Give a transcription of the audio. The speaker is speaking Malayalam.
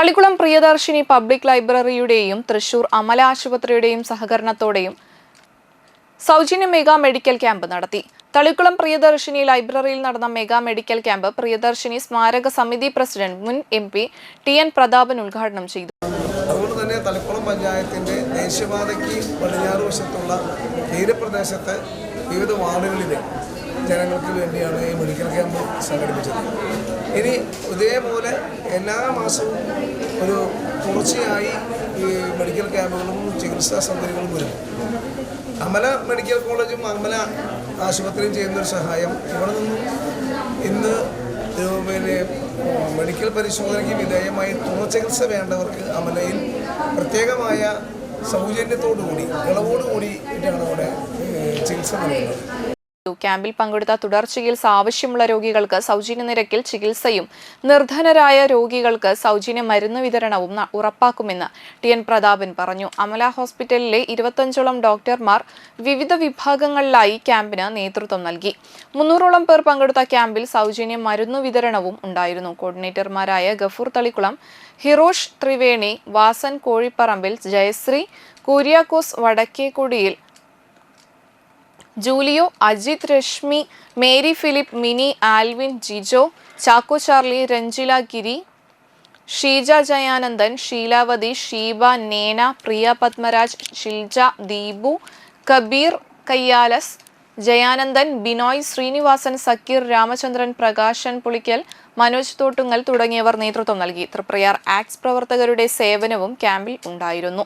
തളിക്കുളം പ്രിയദർശിനി പബ്ലിക് ലൈബ്രറിയുടെയും തൃശൂർ അമല ആശുപത്രിയുടെയും സഹകരണത്തോടെയും സൗജന്യ മെഗാ മെഡിക്കൽ ക്യാമ്പ് നടത്തി. തളിക്കുളം പ്രിയദർശിനി ലൈബ്രറിയിൽ നടന്ന മെഗാ മെഡിക്കൽ ക്യാമ്പ് പ്രിയദർശിനി സ്മാരക സമിതി പ്രസിഡന്റ് മുൻ M P T N Prathapan ഉദ്ഘാടനം ചെയ്തു. അതുകൊണ്ട് തന്നെ തളിക്കുളം പഞ്ചായത്തിന്റെ ദേശീയപാതയ്ക്ക് പടിഞ്ഞാറ് വശത്തുള്ള തീരപ്രദേശത്തെ വിവിധ വാർഡുകളിലെ ജനങ്ങൾക്ക് വേണ്ടിയാണ് ഈ മെഡിക്കൽ ക്യാമ്പ് സംഘടിപ്പിച്ചത്. ഇനി ഇതേപോലെ എല്ലാ മാസവും ഒരു തുടർച്ചയായി ഈ മെഡിക്കൽ ക്യാമ്പുകളും ചികിത്സാ സൗകര്യങ്ങളും വരും. അമല മെഡിക്കൽ കോളേജും അമല ആശുപത്രിയും ചെയ്യുന്നൊരു സഹായം. ഇവിടെ നിന്നും ഇന്ന് പിന്നെ മെഡിക്കൽ പരിശോധനയ്ക്ക് വിധേയമായി തുടർ ചികിത്സ വേണ്ടവർക്ക് അമലയിൽ പ്രത്യേകമായ സൗജന്യത്തോടുകൂടി ഇളവോടുകൂടി ഇട്ടാണ് അവിടെ ചികിത്സ നൽകുന്നത്. ക്യാമ്പിൽ പങ്കെടുത്ത തുടർ ചികിത്സ ആവശ്യമുള്ള രോഗികൾക്ക് സൗജന്യ നിരക്കിൽ ചികിത്സയും നിർധനരായ രോഗികൾക്ക് സൗജന്യ മരുന്ന് വിതരണവും ഉറപ്പാക്കുമെന്ന് ടി. എൻ. പ്രതാപൻ പറഞ്ഞു. അമല ഹോസ്പിറ്റലിലെ ഇരുപത്തഞ്ചോളം ഡോക്ടർമാർ വിവിധ വിഭാഗങ്ങളിലായി ക്യാമ്പിന് നേതൃത്വം നൽകി. മുന്നൂറോളം പേർ പങ്കെടുത്ത ക്യാമ്പിൽ സൗജന്യ മരുന്ന് വിതരണവും ഉണ്ടായിരുന്നു. കോർഡിനേറ്റർമാരായ ഗഫൂർ തളിക്കുളം ഹിറോഷ് ത്രിവേണി വാസൻ കോഴിപ്പറമ്പിൽ ജയശ്രീ കുര്യാക്കോസ് വടക്കേക്കുടിയിൽ ജൂലിയോ അജിത് രശ്മി മേരി ഫിലിപ്പ് മിനി ആൽവിൻ ജിജോ ചാക്കോ ചാർലി രഞ്ജില ഗിരി ഷീജ ജയാനന്ദൻ ഷീലാവതി ഷീബ നേന പ്രിയ പത്മരാജ് ഷിൽജ ദീപു കബീർ കയ്യാലസ് ജയാനന്ദൻ ബിനോയ് ശ്രീനിവാസൻ സക്കീർ രാമചന്ദ്രൻ പ്രകാശൻ പുളിക്കൽ മനോജ് തോട്ടുങ്ങൽ തുടങ്ങിയവർ നേതൃത്വം നൽകി. തൃപ്രയാർ ആക്സ് പ്രവർത്തകരുടെ സേവനവും ക്യാമ്പിൽ ഉണ്ടായിരുന്നു.